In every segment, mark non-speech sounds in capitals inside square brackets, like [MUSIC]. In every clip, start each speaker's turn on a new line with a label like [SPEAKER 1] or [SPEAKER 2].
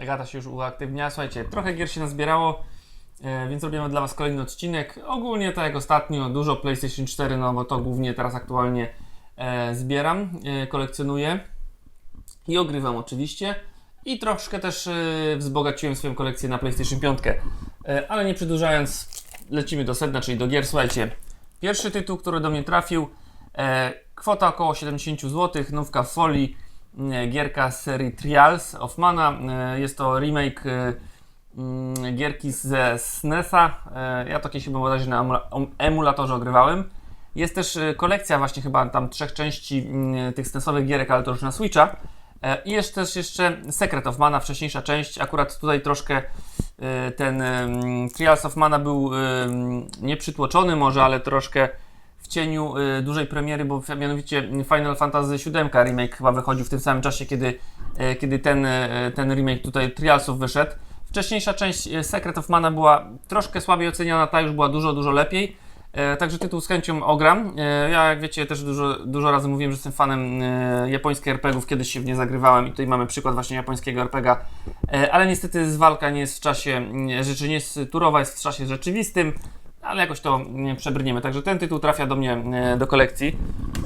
[SPEAKER 1] Agata się już uaktywniała. Słuchajcie, trochę gier się nazbierało, e, więc robimy dla Was kolejny odcinek. Ogólnie tak jak ostatnio, dużo PlayStation 4, no bo to głównie teraz aktualnie e, zbieram, e, kolekcjonuję i ogrywam oczywiście. I troszkę też wzbogaciłem swoją kolekcję na PlayStation 5. E, ale nie przedłużając, lecimy do sedna, czyli do gier. Słuchajcie, pierwszy tytuł, który do mnie trafił, kwota około 70 zł, nówka w folii, gierka z serii Trials of Mana. E, jest to remake e, mm, gierki ze SNESa. E, ja to kiedyś chyba bodajże na emula- em- emulatorze ogrywałem. Jest też kolekcja właśnie chyba tam trzech części mm, tych SNESowych gierek, ale to już na Switcha. I jest też jeszcze Secret of Mana, wcześniejsza część. Akurat tutaj troszkę ten Trials of Mana był nieprzytłoczony może, ale troszkę w cieniu e, dużej premiery, bo mianowicie Final Fantasy VII remake chyba wychodził w tym samym czasie, kiedy, e, kiedy ten, e, ten remake tutaj Trialsów wyszedł. Wcześniejsza część Secret of Mana była troszkę słabiej oceniana, ta już była dużo, dużo lepiej. E, Także tytuł z chęcią ogram. E, Ja, jak wiecie, też dużo, dużo razy mówiłem, że jestem fanem e, japońskich RPGów. Kiedyś się w nie zagrywałem i tutaj mamy przykład właśnie japońskiego RPGa. Ale niestety walka nie jest w czasie mm, rzeczy, nie jest turowa, jest w czasie rzeczywistym. Ale jakoś to mm, przebrniemy. Także ten tytuł trafia do mnie e, do kolekcji.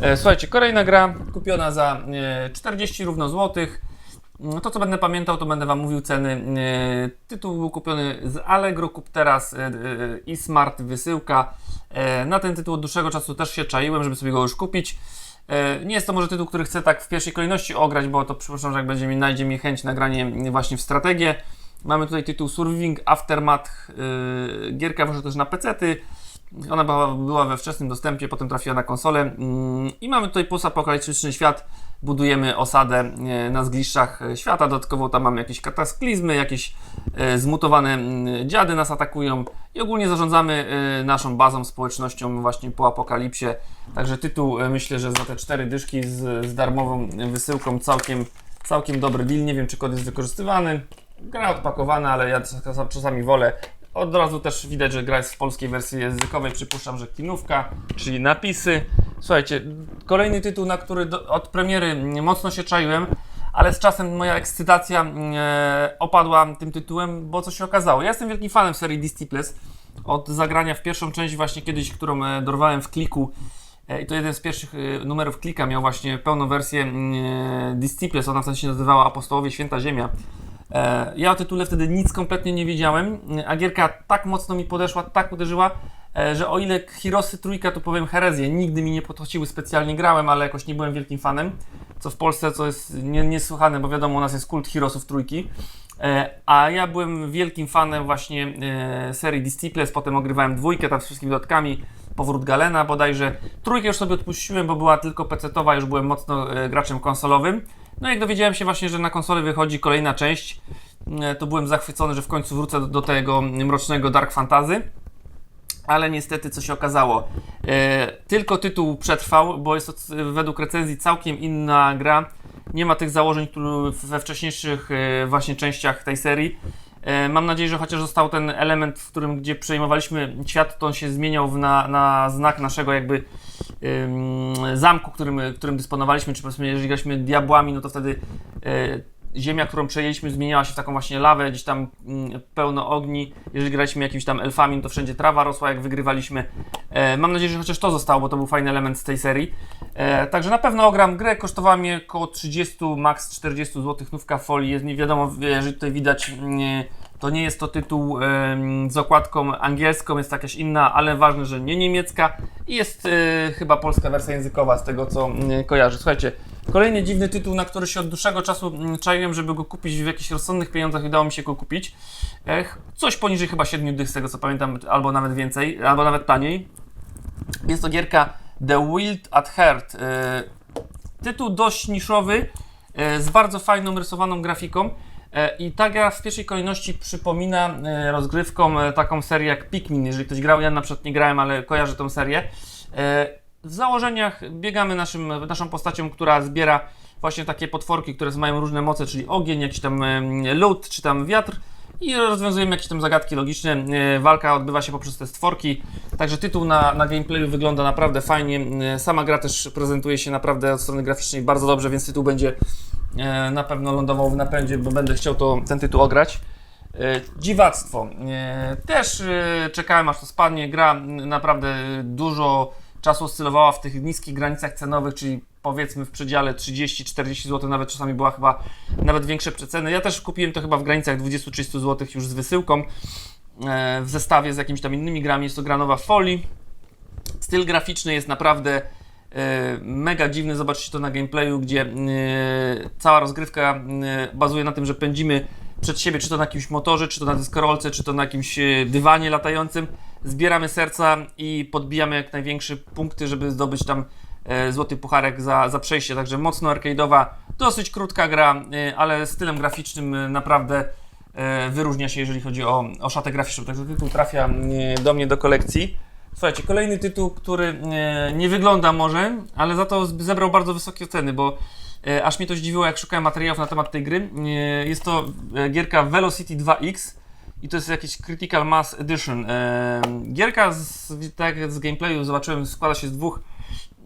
[SPEAKER 1] E, Słuchajcie, kolejna gra kupiona za e, 40 równo złotych. No To, co będę pamiętał, to będę Wam mówił ceny. E, Tytuł był kupiony z Allegro, kup teraz e, e, i Smart wysyłka. E, Na ten tytuł od dłuższego czasu też się czaiłem, żeby sobie go już kupić. E, Nie jest to może tytuł, który chcę tak w pierwszej kolejności ograć, bo to przypuszczam, że jak będzie mi, najdzie mi chęć nagranie właśnie w strategię. Mamy tutaj tytuł Surviving Aftermath. e, Gierka wyszła też na PC-ty. Ona była, we wczesnym dostępie, potem trafiła na konsolę. Mm, I mamy tutaj postapokaliptyczny świat. Budujemy osadę e, na zgliszczach świata. Dodatkowo tam mamy jakieś kataklizmy, jakieś e, zmutowane mm, dziady nas atakują. I ogólnie zarządzamy naszą bazą, społecznością właśnie po apokalipsie. Także tytuł myślę, że za te cztery dyszki z, z darmową wysyłką całkiem, całkiem dobry deal. Nie wiem, czy kod jest wykorzystywany. Gra odpakowana, ale ja czas- czasami wolę od razu też widać, że gra jest w polskiej wersji językowej. Przypuszczam, że kinówka, czyli napisy. Słuchajcie, kolejny tytuł, na który do, od premiery mocno się czaiłem, ale z czasem moja ekscytacja mm, e, opadła tym tytułem, bo co się okazało. Ja jestem wielkim fanem serii Disciples. Od zagrania w pierwszą część właśnie kiedyś, którą e, dorwałem w kliku e, i to jeden z pierwszych e, numerów klika miał właśnie pełną wersję mm, Disciples, ona wtedy się nazywała Apostołowie Święta Ziemia. E, Ja o tytule wtedy nic kompletnie nie wiedziałem, a gierka tak mocno mi podeszła, tak uderzyła, e, że o ile Hirosy trójka to powiem herezję, nigdy mi nie podchodziły, specjalnie grałem, ale jakoś nie byłem wielkim fanem, co w Polsce co jest nie, niesłychane, bo wiadomo u nas jest kult Hirosów trójki. E, A ja byłem wielkim fanem właśnie e, serii Disciples, potem ogrywałem dwójkę tam z wszystkimi dodatkami, powrót Galena bodajże. Trójkę już sobie odpuściłem, bo była tylko PC-towa, już byłem mocno e, graczem konsolowym. No jak dowiedziałem się właśnie, że na konsolę wychodzi kolejna część, e, to byłem zachwycony, że w końcu wrócę do, do tego mrocznego Dark Fantasy. Ale niestety, co się okazało, e, tylko tytuł przetrwał, bo jest to według recenzji całkiem inna gra. Nie ma tych założeń, które we wcześniejszych e, właśnie częściach tej serii. E, mam nadzieję, że chociaż został ten element, w którym gdzie przejmowaliśmy świat, to on się zmieniał na, na znak naszego jakby ym, zamku, którym, którym dysponowaliśmy, czy powiedzmy, jeżeli graliśmy diabłami, no to wtedy e, ziemia, którą przejęliśmy, zmieniała się w taką właśnie lawę, gdzieś tam mm, pełno ogni. Jeżeli graliśmy jakimiś tam elfami, no to wszędzie trawa rosła, jak wygrywaliśmy. E, mam nadzieję, że chociaż to zostało, bo to był fajny element z tej serii. E, także na pewno ogram grę, kosztowała mnie około 30, max 40 zł, nówka folii, jest nie wiadomo, jeżeli tutaj widać, mm, to nie jest to tytuł z okładką angielską, jest jakaś inna, ale ważne, że nie niemiecka i jest e, chyba polska wersja językowa z tego, co mm, kojarzę. Słuchajcie, kolejny dziwny tytuł, na który się od dłuższego czasu mm, czaiłem, żeby go kupić w jakichś rozsądnych pieniądzach i udało mi się go kupić. Coś poniżej chyba 7 dych z tego, co pamiętam, albo nawet więcej, albo nawet taniej. Jest to gierka The Wild at Heart. E, Tytuł dość niszowy, e, z bardzo fajną rysowaną grafiką. E, I ta gra w pierwszej kolejności przypomina e, rozgrywką e, taką serię jak Pikmin. Jeżeli ktoś grał, ja na przykład nie grałem, ale kojarzę tą serię. W założeniach biegamy naszym, naszą postacią, która zbiera właśnie takie potworki, które mają różne moce, czyli ogień, jakiś tam lód, czy tam wiatr i rozwiązujemy jakieś tam zagadki logiczne. Walka odbywa się poprzez te stworki, także tytuł na, na gameplayu wygląda naprawdę fajnie. Sama gra też prezentuje się naprawdę od strony graficznej bardzo dobrze, więc tytuł będzie na pewno lądował w napędzie, bo będę chciał to, ten tytuł ograć. E, Dziwactwo. E, Też e, czekałem aż to spadnie. Gra naprawdę dużo czasu oscylowała w tych niskich granicach cenowych, czyli powiedzmy w przedziale 30-40 zł, nawet czasami była chyba nawet większe przeceny. Ja też kupiłem to chyba w granicach 20-30 zł już z wysyłką e, w zestawie z jakimiś tam innymi grami. Jest to gra nowa w folii. Styl graficzny jest naprawdę e, mega dziwny. Zobaczcie to na gameplayu, gdzie e, cała rozgrywka e, bazuje na tym, że pędzimy przed siebie, czy to na jakimś motorze, czy to na deskorolce, czy to na jakimś e, dywanie latającym. Zbieramy serca i podbijamy jak największe punkty, żeby zdobyć tam e, złoty pucharek za, za przejście. Także mocno arcade'owa, dosyć krótka gra, e, ale stylem graficznym e, naprawdę e, wyróżnia się, jeżeli chodzi o, o szatę graficzną. Także tytuł trafia e, do mnie do kolekcji. Słuchajcie, kolejny tytuł, który e, nie wygląda może, ale za to zebrał bardzo wysokie ceny, bo e, aż mnie to zdziwiło, jak szukałem materiałów na temat tej gry. E, jest to gierka Velocity 2X i to jest jakiś Critical Mass Edition. Gierka, z, tak jak z gameplayu zobaczyłem, składa się z dwóch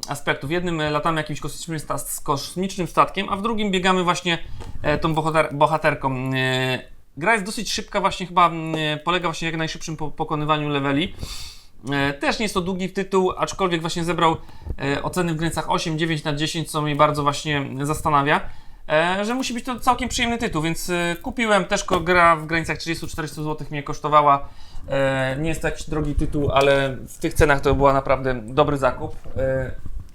[SPEAKER 1] aspektów. W jednym latamy jakimś kosmicznym, kosmicznym statkiem, a w drugim biegamy właśnie tą bohater, bohaterką. Gra jest dosyć szybka, właśnie chyba polega właśnie jak najszybszym po, pokonywaniu leveli. E, Też nie jest to długi tytuł, aczkolwiek właśnie zebrał e, oceny w granicach 8, 9 na 10, co mnie bardzo właśnie zastanawia. E, że musi być to całkiem przyjemny tytuł, więc kupiłem też gra w granicach 30-40 zł mnie kosztowała. Nie jest to jakiś drogi tytuł, ale w tych cenach to była naprawdę dobry zakup.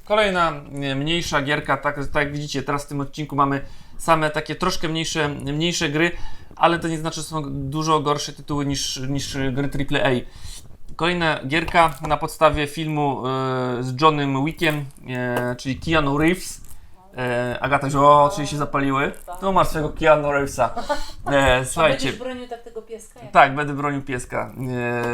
[SPEAKER 1] Kolejna mniejsza gierka, tak, tak jak widzicie, teraz w tym odcinku mamy same takie troszkę mniejsze, mniejsze gry, ale to nie znaczy, że są dużo gorsze tytuły niż, niż gry AAA. Kolejna gierka na podstawie filmu e, z Johnem Wickiem, e, czyli Keanu Reeves. E, Agata, że o, oczy się zapaliły. Tu masz swojego Keanu Reevesa. E, [LAUGHS] słuchajcie,
[SPEAKER 2] Będziesz bronił tak tego pieska? Jak?
[SPEAKER 1] tak, będę bronił pieska.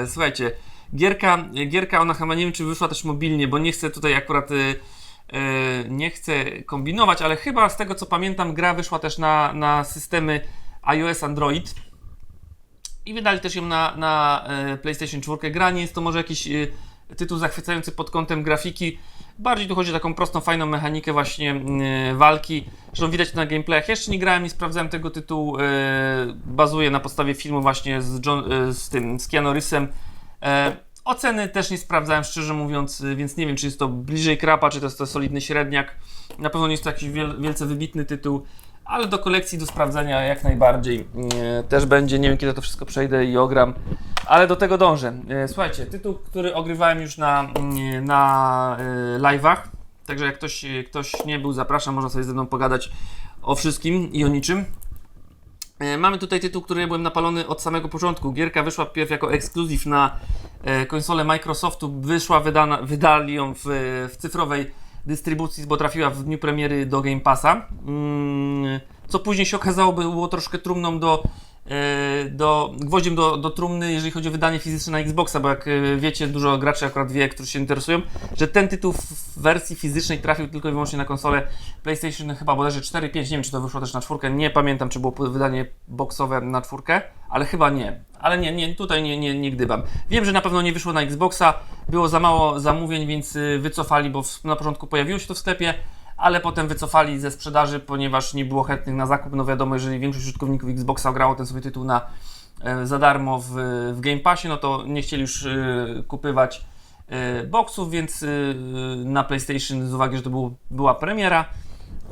[SPEAKER 1] E, słuchajcie, gierka, gierka, ona chyba nie wiem, czy wyszła też mobilnie, bo nie chcę tutaj akurat. E, e, nie chcę kombinować, ale chyba z tego co pamiętam, gra wyszła też na, na systemy iOS, Android. I wydali też ją na, na e, PlayStation 4. Gra nie jest to może jakiś e, tytuł zachwycający pod kątem grafiki. Bardziej tu chodzi o taką prostą, fajną mechanikę właśnie e, walki. Zresztą widać to na gameplayach. Jeszcze nie grałem, nie sprawdzałem tego tytułu. Bazuje na podstawie filmu właśnie z, John, z tym, z Keanu Reevesem. Oceny też nie sprawdzałem, szczerze mówiąc, więc nie wiem, czy jest to bliżej krapa, czy to jest to solidny średniak. Na pewno nie jest to jakiś wiel, wielce wybitny tytuł, ale do kolekcji, do sprawdzenia jak najbardziej e, też będzie. Nie wiem, kiedy to wszystko przejdę i ogram, ale do tego dążę. E, słuchajcie, tytuł, który ogrywałem już na, mm, na e, live'ach, także jak ktoś, ktoś nie był, zapraszam, można sobie ze mną pogadać o wszystkim i o niczym. Mamy tutaj tytuł, który byłem napalony od samego początku. Gierka wyszła pierw jako ekskluzyw na konsolę Microsoftu. Wyszła, wydana, wydali ją w, w cyfrowej dystrybucji, bo trafiła w dniu premiery do Game Passa. Mm, co później się okazało, było troszkę trumną do, e, do gwoździem do, do trumny, jeżeli chodzi o wydanie fizyczne na Xboxa, bo jak e, wiecie, dużo graczy akurat wie, którzy się interesują, że ten tytuł w wersji fizycznej trafił tylko i wyłącznie na konsolę PlayStation chyba bodajże 4, 5, nie wiem czy to wyszło też na czwórkę, nie pamiętam czy było wydanie boxowe na czwórkę, ale chyba nie. Ale nie, nie tutaj nie, nie, nie gdybam. Wiem, że na pewno nie wyszło na Xboxa, było za mało zamówień, więc y, wycofali, bo w, na początku pojawiło się to w sklepie, ale potem wycofali ze sprzedaży, ponieważ nie było chętnych na zakup. No wiadomo, jeżeli większość użytkowników Xboxa grało ten sobie tytuł na, e, za darmo w, w Game Passie, no to nie chcieli już y, kupywać y, boxów, więc y, na PlayStation z uwagi, że to był, była premiera,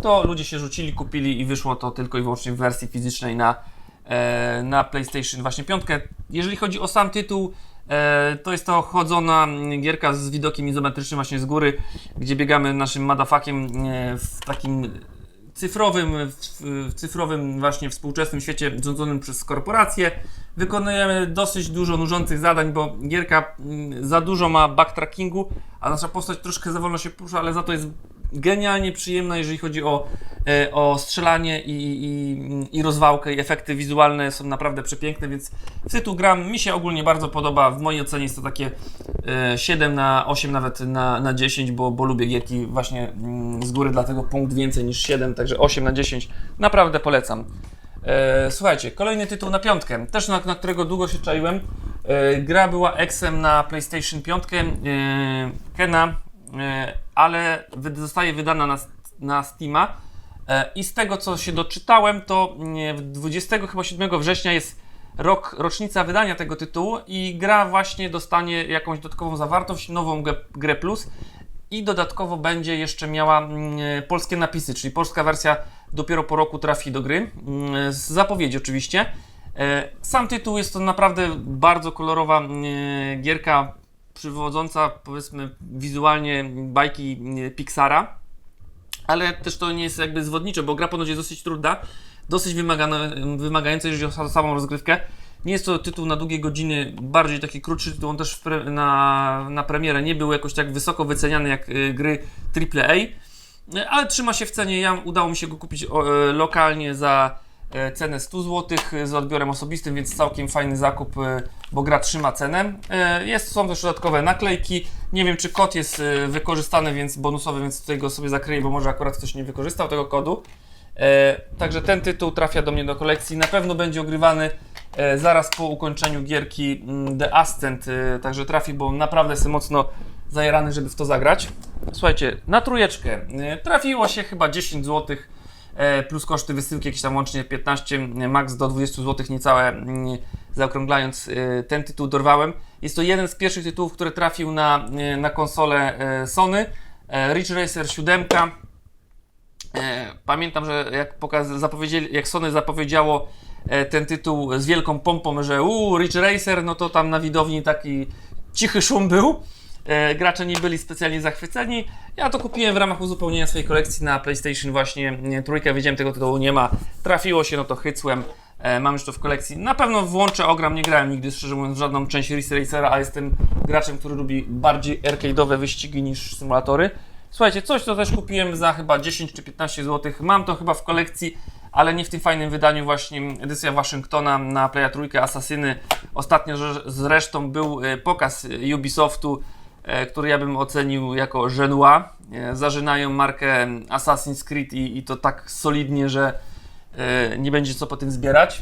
[SPEAKER 1] to ludzie się rzucili, kupili i wyszło to tylko i wyłącznie w wersji fizycznej na, na PlayStation właśnie 5. Jeżeli chodzi o sam tytuł, e, to jest to chodzona gierka z widokiem izometrycznym właśnie z góry, gdzie biegamy naszym madafakiem e, w takim cyfrowym, w, cyfrowym właśnie współczesnym świecie rządzonym przez korporacje. Wykonujemy dosyć dużo nużących zadań, bo gierka mm, za dużo ma backtrackingu, a nasza postać troszkę za wolno się pusza, ale za to jest genialnie przyjemna, jeżeli chodzi o, e, o strzelanie i, i, i rozwałkę i efekty wizualne są naprawdę przepiękne, więc w tytuł gram mi się ogólnie bardzo podoba. W mojej ocenie jest to takie e, 7 na 8, nawet na, na 10, bo, bo lubię gierki właśnie mm, z góry, dlatego punkt więcej niż 7, także 8 na 10 naprawdę polecam. E, słuchajcie, kolejny tytuł na piątkę, też na, na którego długo się czaiłem. E, gra była eksem na PlayStation 5, e, Kena, e, ale wy, zostaje wydana na, na Steama E, I z tego, co się doczytałem, to nie, 27 września jest rok, rocznica wydania tego tytułu i gra właśnie dostanie jakąś dodatkową zawartość, nową grę, plus i dodatkowo będzie jeszcze miała mm, polskie napisy, czyli polska wersja dopiero po roku trafi do gry, mm, z zapowiedzi oczywiście. E, Sam tytuł jest to naprawdę bardzo kolorowa mm, gierka, przywodząca powiedzmy wizualnie bajki Pixara, ale też to nie jest jakby zwodnicze, bo gra ponoć jest dosyć trudna, dosyć wymagająca, jeżeli chodzi o samą rozgrywkę. Nie jest to tytuł na długie godziny, bardziej taki krótszy tytuł, on też pre, na, na premierę nie był jakoś tak wysoko wyceniany jak y, gry AAA, ale trzyma się w cenie. Ja udało mi się go kupić o, y, lokalnie za cenę 100 zł z odbiorem osobistym, więc całkiem fajny zakup, y, bo gra trzyma cenę. E, Jest, są też dodatkowe naklejki. Nie wiem, czy kod jest wykorzystany, więc bonusowy, więc tutaj go sobie zakryję, bo może akurat ktoś nie wykorzystał tego kodu. E, Także ten tytuł trafia do mnie do kolekcji. Na pewno będzie ogrywany e, zaraz po ukończeniu gierki mm, The Ascent. e, Także trafi, bo naprawdę jestem mocno zajarany, żeby w to zagrać. Słuchajcie, na trójeczkę e, trafiło się chyba 10 zł e, plus koszty wysyłki jakieś tam łącznie 15, e, max do 20 zł niecałe mm, zaokrąglając e, ten tytuł dorwałem. Jest to jeden z pierwszych tytułów, który trafił na, e, na konsolę e, Sony. E, Ridge Racer 7. E, Pamiętam, że jak, zapowiedzieli, jak Sony zapowiedziało e, ten tytuł z wielką pompą, że uuu, Ridge Racer, no to tam na widowni taki cichy szum był. E, gracze nie byli specjalnie zachwyceni. Ja to kupiłem w ramach uzupełnienia swojej kolekcji na PlayStation właśnie nie, trójkę. Wiedziałem, tego tytułu nie ma. Trafiło się, no to hycłem. E, mam już to w kolekcji. Na pewno włączę, ogram. Nie grałem nigdy, szczerze mówiąc, w żadną część Racera, a jestem graczem, który lubi bardziej arcade'owe wyścigi niż symulatory. Słuchajcie, coś to też kupiłem za chyba 10 czy 15 zł. Mam to chyba w kolekcji, ale nie w tym fajnym wydaniu właśnie edycja Waszyngtona na Playa Trójkę Asasyny. Ostatnio zresztą był e, pokaz Ubisoftu, który ja bym ocenił jako Genua. E, Zażynają markę Assassin's Creed i, i to tak solidnie, że e, nie będzie co po tym zbierać.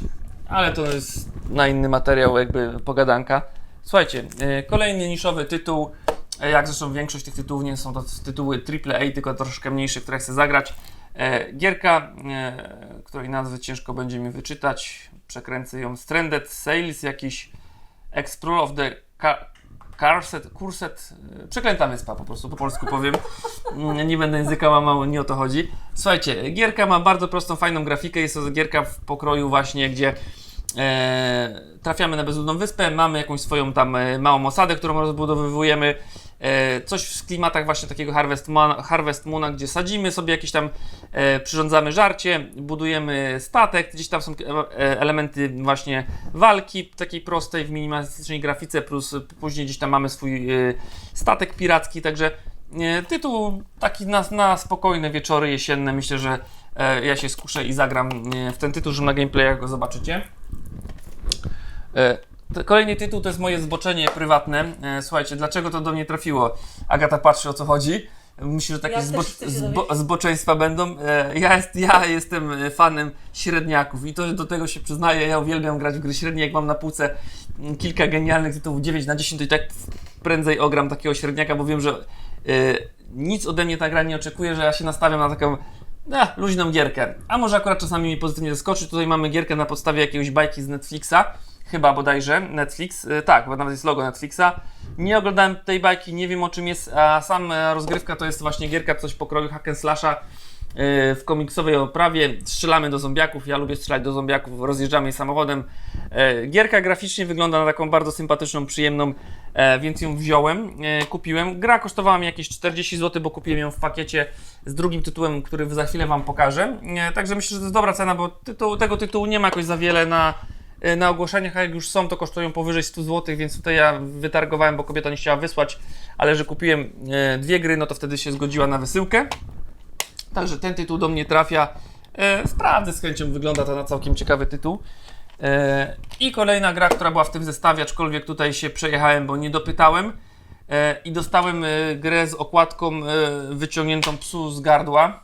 [SPEAKER 1] Ale to jest na inny materiał, jakby pogadanka. Słuchajcie, e, kolejny niszowy tytuł. E, Jak zresztą większość tych tytułów nie są to tytuły AAA, tylko troszkę mniejsze, które chcę zagrać. E, Gierka, e, której nazwy ciężko będzie mi wyczytać. Przekręcę ją. Stranded Sales, jakiś Explore of the Carset, Curset, e, przeklęta wyspa po prostu, po polsku powiem. Mm, Nie będę języka łamał, nie o to chodzi. Słuchajcie, gierka ma bardzo prostą, fajną grafikę. Jest to gierka w pokroju właśnie, gdzie e, trafiamy na bezludną wyspę, mamy jakąś swoją tam e, małą osadę, którą rozbudowywujemy. E, coś w klimatach właśnie takiego Harvest, Moon, Harvest Moona, gdzie sadzimy sobie jakieś tam, e, przyrządzamy żarcie, budujemy statek, gdzieś tam są e, elementy właśnie walki takiej prostej w minimalistycznej grafice, plus później gdzieś tam mamy swój statek piracki, także tytuł taki na, na spokojne wieczory jesienne, myślę, że ja się skuszę i zagram w ten tytuł, że na gameplayach go zobaczycie. Kolejny tytuł to jest moje zboczenie prywatne. E, Słuchajcie, dlaczego to do mnie trafiło? Agata patrzy o co chodzi. Myślę, że takie
[SPEAKER 2] Ja
[SPEAKER 1] zbo zbo zboczeństwa będą. E, Ja, jest, ja jestem e, fanem średniaków i to do tego się przyznaję. Ja uwielbiam grać w gry średnie. Jak mam na półce mm, kilka genialnych tytułów 9 na 10, to i tak prędzej ogram takiego średniaka, bo wiem, że nic ode mnie ta gra nie oczekuje, że ja się nastawiam na taką eh, luźną gierkę. A może akurat czasami mnie pozytywnie zaskoczy. Tutaj mamy gierkę na podstawie jakiejś bajki z Netflixa. Chyba bodajże Netflix. E, tak, bo nawet jest logo Netflixa. Nie oglądałem tej bajki, nie wiem o czym jest, a sam e, rozgrywka to jest właśnie gierka coś pokroju hack and slasha e, w komiksowej oprawie. Strzelamy do zombiaków, ja lubię strzelać do zombiaków, rozjeżdżamy je samochodem. E, Gierka graficznie wygląda na taką bardzo sympatyczną, przyjemną, e, więc ją wziąłem, kupiłem. Gra kosztowała mi jakieś 40 zł, bo kupiłem ją w pakiecie z drugim tytułem, który za chwilę Wam pokażę. Także myślę, że to jest dobra cena, bo tytuł, tego tytułu nie ma jakoś za wiele na, na ogłoszeniach, a jak już są, to kosztują powyżej 100 zł, więc tutaj ja wytargowałem, bo kobieta nie chciała wysłać, ale że kupiłem e, dwie gry, no to wtedy się zgodziła na wysyłkę. Także ten tytuł do mnie trafia. E, sprawdzę z chęcią, wygląda to na całkiem ciekawy tytuł. E, I kolejna gra, która była w tym zestawie, aczkolwiek tutaj się przejechałem, bo nie dopytałem. E, I dostałem e, grę z okładką e, wyciągniętą psu z gardła.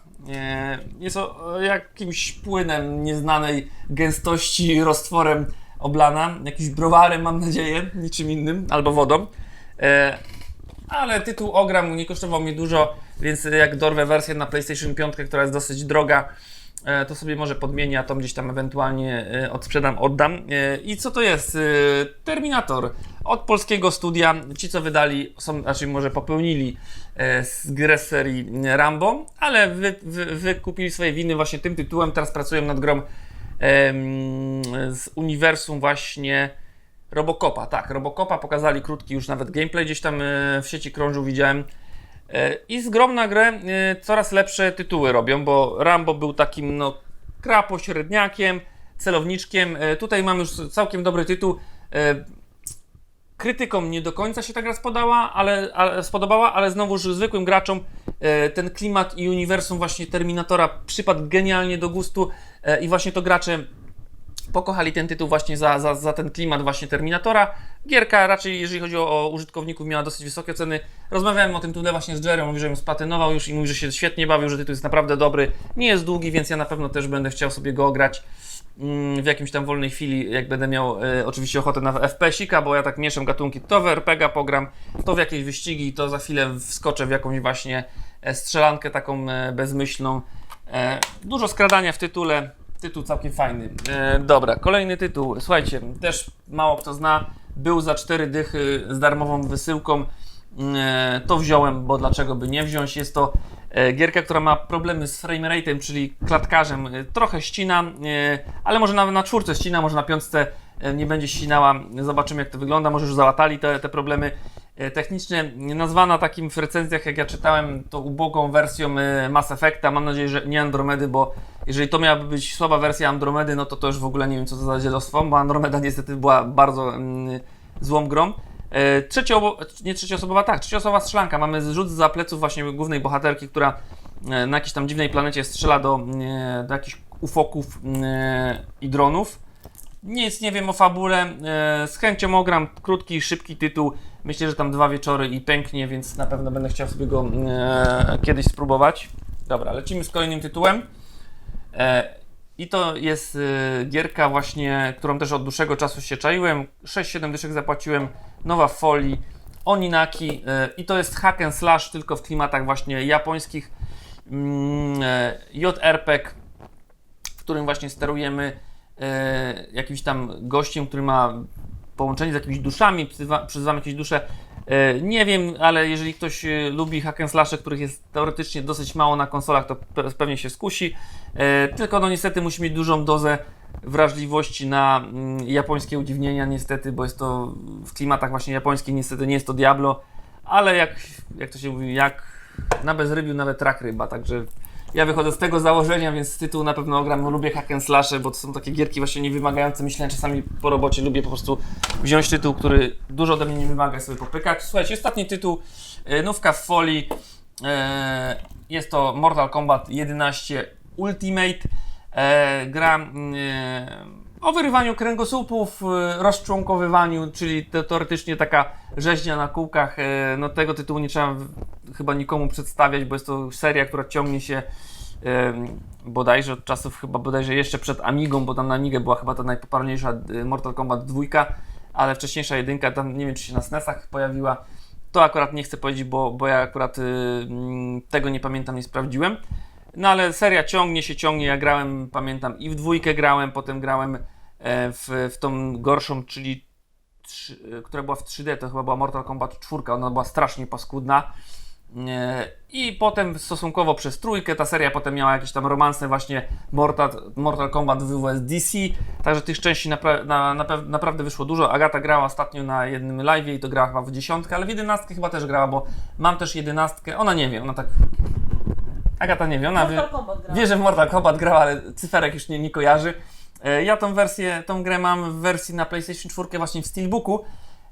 [SPEAKER 1] Jest e, jakimś płynem nieznanej gęstości, roztworem oblana. Jakimś browarem, mam nadzieję, niczym innym, albo wodą. E, ale tytuł ogram, nie kosztował mnie dużo, więc jak dorwę wersję na PlayStation 5, która jest dosyć droga, e, to sobie może podmienię, a tą gdzieś tam ewentualnie odsprzedam, oddam. I co to jest? Terminator od polskiego studia. Ci, co wydali, są, znaczy może popełnili e, z grę z serii Rambo, ale wy, wy, wykupili swoje winy właśnie tym tytułem. Teraz pracują nad grą em, z uniwersum właśnie Robocopa. Tak, Robocopa pokazali krótki już nawet gameplay gdzieś tam e, w sieci krążył, widziałem. E, I z grom na grę e, coraz lepsze tytuły robią, bo Rambo był takim no krapo średniakiem, celowniczkiem. E, Tutaj mam już całkiem dobry tytuł. Krytykom nie do końca się ta gra spodobała, ale, ale, spodobała, ale znowuż zwykłym graczom e, ten klimat i uniwersum właśnie Terminatora przypadł genialnie do gustu e, i właśnie to gracze pokochali ten tytuł właśnie za, za, za ten klimat właśnie Terminatora. Gierka raczej, jeżeli chodzi o, o użytkowników, miała dosyć wysokie ceny. Rozmawiałem o tym tytule właśnie z Jerry, mówi, że ją spatynował już i mówi, że się świetnie bawił, że tytuł jest naprawdę dobry. Nie jest długi, więc ja na pewno też będę chciał sobie go ograć mm, w jakimś tam wolnej chwili, jak będę miał e, oczywiście ochotę na FPS-ika, bo ja tak mieszam gatunki, to w RPG pogram, to w jakieś wyścigi, to za chwilę wskoczę w jakąś właśnie e, strzelankę taką e, bezmyślną. Dużo skradania w tytule, tytuł całkiem fajny. Dobra, kolejny tytuł, słuchajcie, też mało kto zna, był za 4 dychy z darmową wysyłką, to wziąłem, bo dlaczego by nie wziąć? Jest to e, gierka, która ma problemy z framerate'em, czyli klatkarzem. E, Trochę ścina, e, ale może nawet na czwórce ścina, może na piątce e, nie będzie ścinała. Zobaczymy jak to wygląda. Może już załatali te, te problemy e, techniczne. Nazwana takim w recenzjach, jak ja czytałem, to ubogą wersją e, Mass Effecta. Mam nadzieję, że nie Andromedy, bo jeżeli to miałaby być słaba wersja Andromedy, no to to już w ogóle nie wiem, co to za dzielostwo, bo Andromeda niestety była bardzo mm, złą grą. E, Trzeciobo, nie trzecioosobowa, tak, trzecioosobowa strzelanka. Mamy zrzut za pleców właśnie głównej bohaterki, która e, na jakiejś tam dziwnej planecie strzela do, e, do jakichś ufoków i dronów. Nic nie wiem o fabule. Z chęcią ogram krótki, szybki tytuł. Myślę, że tam dwa wieczory i pęknie, więc na pewno będę chciał sobie go kiedyś spróbować. Dobra, lecimy z kolejnym tytułem. I to jest e, gierka właśnie, którą też od dłuższego czasu się czaiłem. 6-7 dyszek zapłaciłem, nowa w folii, Oninaki e, i to jest hack and slash, tylko w klimatach właśnie japońskich. Mm, e, JRPG, w którym właśnie sterujemy jakimś tam gościem, który ma połączenie z jakimiś duszami, przyzywa, przyzywamy jakieś dusze. E, Nie wiem, ale jeżeli ktoś e, lubi hack and slashe, których jest teoretycznie dosyć mało na konsolach, to pe- pewnie się skusi. E, Tylko no niestety musi mieć dużą dozę wrażliwości na mm, japońskie udziwnienia, niestety, bo jest to w klimatach właśnie japońskich, niestety nie jest to Diablo, ale jak, jak to się mówi, jak na bezrybiu nawet rak ryba, także ja wychodzę z tego założenia, więc tytuł na pewno ogram. Lubię hack and slashe, bo to są takie gierki właśnie niewymagające. Myślę, czasami po robocie lubię po prostu wziąć tytuł, który dużo ode mnie nie wymaga sobie popykać. Słuchajcie, ostatni tytuł, e, nówka w folii. E, Jest to Mortal Kombat 11 Ultimate. E, Gra mm, o wyrywaniu kręgosłupów, e, rozczłonkowywaniu, czyli to, teoretycznie taka rzeźnia na kółkach. E, No tego tytułu nie trzeba chyba nikomu przedstawiać, bo jest to seria, która ciągnie się bodajże od czasów chyba bodajże jeszcze przed Amigą, bo tam na Amigę była chyba ta najpopularniejsza e, Mortal Kombat 2, ale wcześniejsza jedynka tam nie wiem czy się na SNESach pojawiła. To akurat nie chcę powiedzieć, bo, bo ja akurat y, mm, tego nie pamiętam, nie sprawdziłem. No ale seria ciągnie się, ciągnie. Ja grałem, pamiętam, i w dwójkę grałem, potem grałem e, w, w tą gorszą, czyli e, która była w 3D, to chyba była Mortal Kombat 4, ona była strasznie paskudna. E, I potem stosunkowo przez trójkę ta seria potem miała jakieś tam romanse właśnie Mortal, Mortal Kombat vs DC, także tych części napra- na, na, naprawdę wyszło dużo. Agata grała ostatnio na jednym live i to grała chyba w dziesiątkę, ale w jedenastkę chyba też grała, bo mam też jedenastkę, ona nie wie, ona tak... Agata nie wie, ona wie,
[SPEAKER 2] Mortal Kombat gra.
[SPEAKER 1] wie, że w Mortal Kombat grała, ale cyferek już nie, nie kojarzy. E, Ja tą wersję, tą grę mam w wersji na PlayStation 4 właśnie w Steelbooku,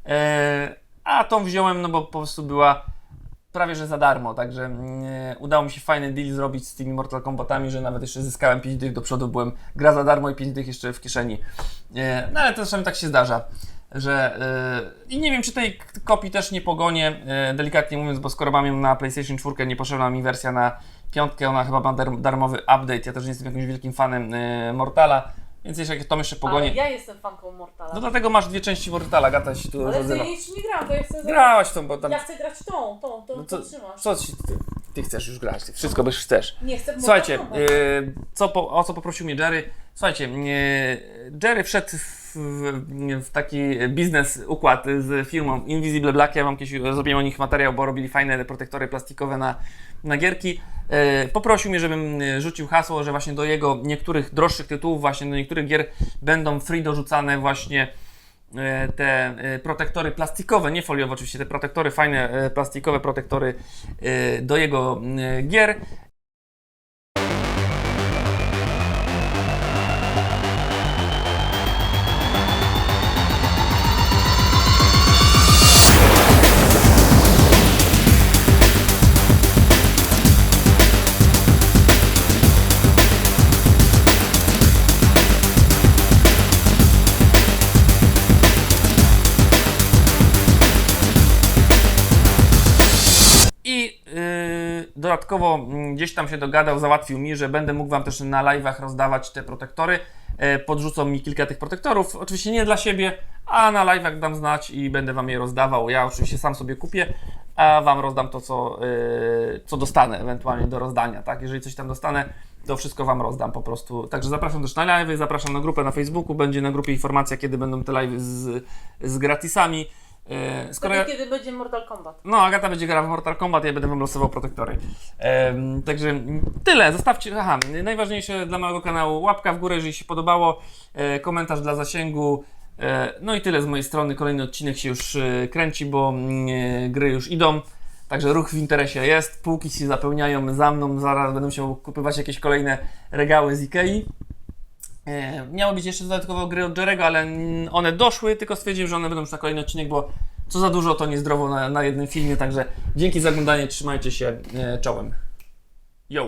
[SPEAKER 1] e, a tą wziąłem, no bo po prostu była prawie że za darmo, także mm, udało mi się fajny deal zrobić z tymi Mortal Kombatami, że nawet jeszcze zyskałem 5 dych do przodu, byłem gra za darmo i 5 dych jeszcze w kieszeni. E, No ale to czasami tak się zdarza, że e, i nie wiem czy tej kopii też nie pogonię, e, delikatnie mówiąc, bo skoro mam ją na PlayStation 4, nie potrzebna mi wersja na piątkę, ona chyba ma dar darmowy update, ja też nie jestem jakimś wielkim fanem e, Mortala, Więc jeszcze jak Tom jeszcze
[SPEAKER 2] Ale
[SPEAKER 1] pogoni.
[SPEAKER 2] ja jestem fanką Mortala.
[SPEAKER 1] No dlatego masz dwie części Mortala, Gata się tu
[SPEAKER 2] Ale ty jeszcze nie grałam, to ja chcę
[SPEAKER 1] Grałaś tą, bo tam...
[SPEAKER 2] Ja chcę grać tą, tą, tą,
[SPEAKER 1] No
[SPEAKER 2] co
[SPEAKER 1] to,
[SPEAKER 2] trzymasz.
[SPEAKER 1] co ci, ty, ty chcesz już grać, ty wszystko byś chcesz.
[SPEAKER 2] Nie chcę
[SPEAKER 1] Słuchajcie, yy, co po, o co poprosił mnie Jerry? Słuchajcie, yy, Jerry wszedł w, w, taki biznes, układ z firmą Invisible Black. Ja wam kiedyś zrobiłem o nich materiał, bo robili fajne protektory plastikowe na, na gierki. Yy, poprosił mnie, żebym rzucił hasło, że właśnie do jego niektórych droższych tytułów, właśnie do niektórych gier będą free dorzucane właśnie e, te e, protektory plastikowe, nie foliowe oczywiście, te protektory, fajne e, plastikowe protektory e, do jego e, gier. Dodatkowo mm, gdzieś tam się dogadał, załatwił mi, że będę mógł Wam też na live'ach rozdawać te protektory. E, Podrzucą mi kilka tych protektorów. Oczywiście nie dla siebie, a na live'ach dam znać i będę Wam je rozdawał. Ja oczywiście sam sobie kupię, a Wam rozdam to, co, yy, co dostanę ewentualnie do rozdania. Tak? Jeżeli coś tam dostanę, to wszystko Wam rozdam po prostu. Także zapraszam też na live'y, zapraszam na grupę na Facebooku. Będzie na grupie informacja, kiedy będą te live'y z, z gratisami. E, Skoro ja,
[SPEAKER 2] kiedy będzie Mortal Kombat.
[SPEAKER 1] no, Agata będzie grała w Mortal Kombat, ja będę wam losował protektory. Także tyle, zostawcie, aha, najważniejsze dla małego kanału, łapka w górę, jeżeli się podobało, e, komentarz dla zasięgu, e, no i tyle z mojej strony, kolejny odcinek się już e, kręci, bo mm, gry już idą, także ruch w interesie jest, półki się zapełniają za mną, zaraz będę musiał kupywać jakieś kolejne regały z Ikei. E, miało być jeszcze dodatkowo gry od Jerego, ale one doszły, tylko stwierdziłem, że one będą już na kolejny odcinek, bo co za dużo to niezdrowo na, na jednym filmie, także dzięki za oglądanie, trzymajcie się, e, czołem.